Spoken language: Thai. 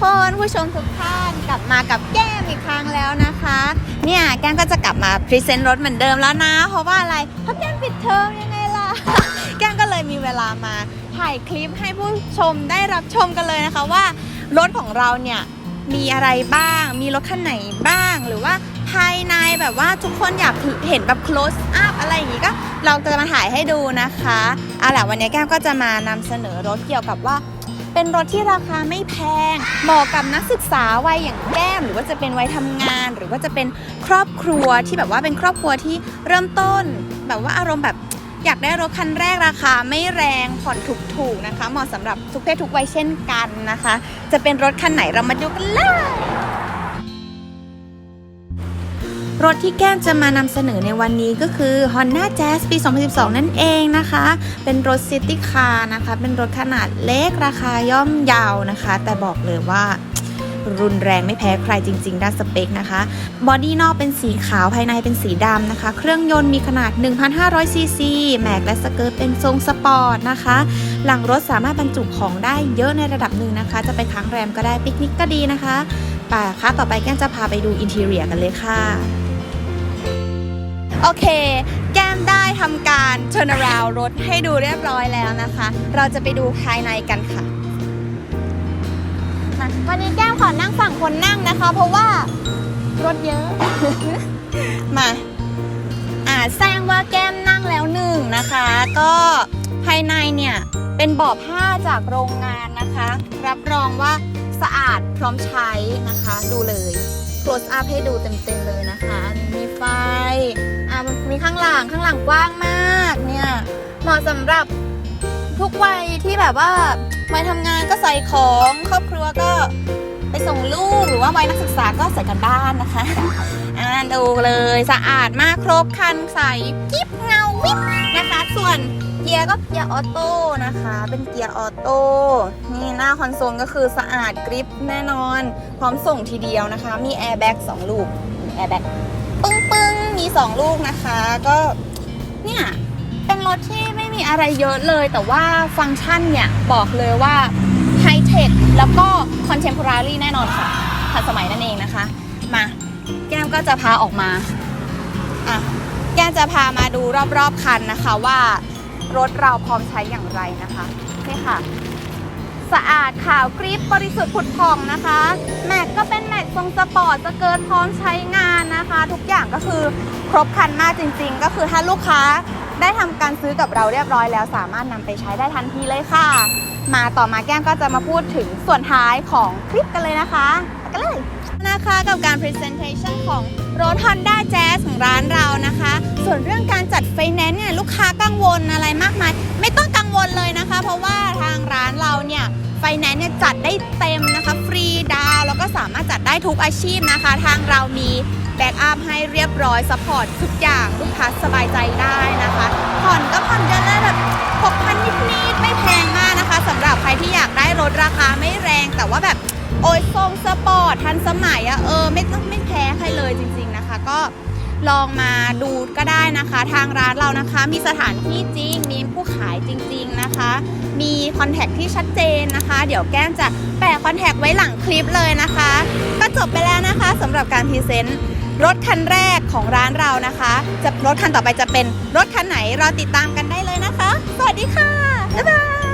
คนผู้ชมทุกท่านกลับมากับแก้มอีกครั้งแล้วนะคะ เนี่ยแก้มก็จะกลับมาพรีเซนต์รถเหมือนเดิมแล้วนะ เพราะว่าอะไรเพราะแก้มปิดเทอมยังไงล่ะ แก้มก็เลยมีเวลามาถ่ายคลิปให้ผู้ชมได้รับชมกันเลยนะคะว่ารถของเราเนี่ยมีอะไรบ้าง มีรถคันไหนบ้าง หรือว่าภายในแบบว่าทุกคนอยากเห็นแบบ close up อะไรอย่างงี้ก็เราจะมาถ่ายให้ดูนะคะเอาล่ะวันนี้แก้มก็จะมานำเสนอรถเกี่ยวกับว่า เป็นรถที่ราคาไม่แพง เหมาะกับนักศึกษาวัยอย่างแก้ม หรือว่าจะเป็นวัยทำงาน หรือว่าจะเป็นครอบครัวที่แบบว่าเป็นครอบครัวที่เริ่มต้น แบบว่าอารมณ์แบบอยากได้รถคันแรกราคาไม่แรงผ่อนถูกๆนะคะ เหมาะสำหรับทุกเพศทุกวัยเช่นกันนะคะ จะเป็นรถคันไหนเรามาดูกันเลย รถที่แก้มจะมานำเสนอในวันนี้ก็คือ Honda Jazz ปี 2012 นั่นเองนะคะ เป็นรถซิตี้คาร์นะคะ เป็นรถขนาดเล็กราคาย่อมเยาวนะคะ แต่บอกเลยว่ารุนแรงไม่แพ้ใครจริง ๆ ด้านสเปคนะคะ บอดี้นอกเป็นสีขาวภายในเป็นสีดำนะคะ เครื่องยนต์มีขนาด 1,500 ซีซี แม็กและสเกิร์ตเป็นทรงสปอร์ตนะคะ หลังรถสามารถบรรจุของได้เยอะในระดับหนึ่งนะคะ จะไปค้างแรมก็ได้ปิกนิกก็ดีนะคะป่าค่ะต่อไปแก้มจะพาไปดูอินเท i รียกันเลยค่ะ โอเค แก้มได้ทำการ turn around รถให้ดูเรียบร้อยแล้วนะคะ เราจะไปดูภายในกันค่ะมาวันนี้แก้มขอนั่งฝั่งคนนั่งนะคะ เพราะว่ารถเยอะ มาอ่าแซงว่าแก้มนั่งแล้วหนึ่งนะคะ ก็ภายในเนี่ย เป็นเบาะผ้าจากโรงงานนะคะ รับรองว่าสะอาดพร้อมใช้นะคะ ดูเลย close up ให้ดูเต็มๆเลยนะคะ มีไฟอ่า มันมีข้างหลังข้างหลังกว้างมากเนี่ย เหมาะสำหรับทุกวัยที่แบบว่าวัยทำงานก็ใส่ของครอบครัวก็ไปส่งลูกหรือว่าวัยนักศึกษาก็ใส่กันบ้านนะคะอ่าดูเลยสะอาดมากครบครันใส่กิ๊บเงาวิบนะคะ ส่วนเกียร์ก็เกียร์ออโต้นะคะ เป็นเกียร์ออโต้นี่หน้าคอนโซลก็คือสะอาดกริปแน่นอน พร้อมส่งทีเดียวนะคะ มีแอร์แบ็กสองลูกแอร์แบ็ก ปึ้งปึ้งมี 2 ลูกนะคะ ก็เนี่ยเป็นรถที่ไม่มีอะไรเยอะเลย แต่ว่าฟังก์ชันเนี่ยบอกเลยว่าไฮเทคแล้วก็คอนเทม p o r a r y แน่นอนค่ะทันสมัยนั่นเองนะคะ มาแก้มก็จะพาออกมาอะแก้มจะพามาดูรอบๆคันนะคะว่ารถเราพร้อมใช้อย่างไรนะคะนี่ค่ะ สะอาดขาวกริบบริสุทธิ์ผุดผ่องนะคะ แม็กก็เป็นแม็ก ทรงสปอร์ตสเกิร์ตพร้อมใช้งานนะคะ ทุกอย่างก็คือครบครันมากจริง ๆ ก็คือถ้าลูกค้าได้ทำการซื้อกับเราเรียบร้อยแล้ว สามารถนำไปใช้ได้ทันทีเลยค่ะ มาต่อมาแก้มก็จะมาพูดถึงส่วนท้ายของคลิปกันเลยนะคะไปกันเลยนะคะกับการ Presentation ของรถ Honda Jazz ของร้านเรานะคะ ส่วนเรื่องการจัดไฟแนนซ์เนี่ยลูกค้ากังวลอะไรมากมาย ไม่ต้องกังวลเลยนะคะ เพราะว่าทางร้านเราเนี่ยไฟแนนซ์เนี่ยจัดได้ ทุกอาชีพนะคะ ทางเรามีแบ็กอัพให้เรียบร้อยสปอร์ตทุกอย่างลูกค้าสบายใจได้นะคะ ผ่อนก็ผ่อนเดือนละแบบ6,000นิดๆไม่แพงมากนะคะสำหรับใครที่อยากได้รถราคาไม่แรงแต่ว่าแบบโอ้ยทรงสปอร์ตทันสมัยอะเออไม่ต้องไม่แพ้ใครเลยจริง ๆนะคะ ก็ ลองมาดูก็ได้นะคะ ทางร้านเรานะคะ มีสถานที่จริง มีผู้ขายจริง ๆนะคะ มีคอนแทคที่ชัดเจนนะคะ เดี๋ยวแก้มจะแปะคอนแทคไว้หลังคลิปเลยนะคะ ก็จบไปแล้วนะคะสำหรับการพรีเซนต์รถคันแรกของร้านเรานะคะ จะรถคันต่อไปจะเป็นรถคันไหนรอติดตามกันได้เลยนะคะ สวัสดีค่ะ บ๊ายบาย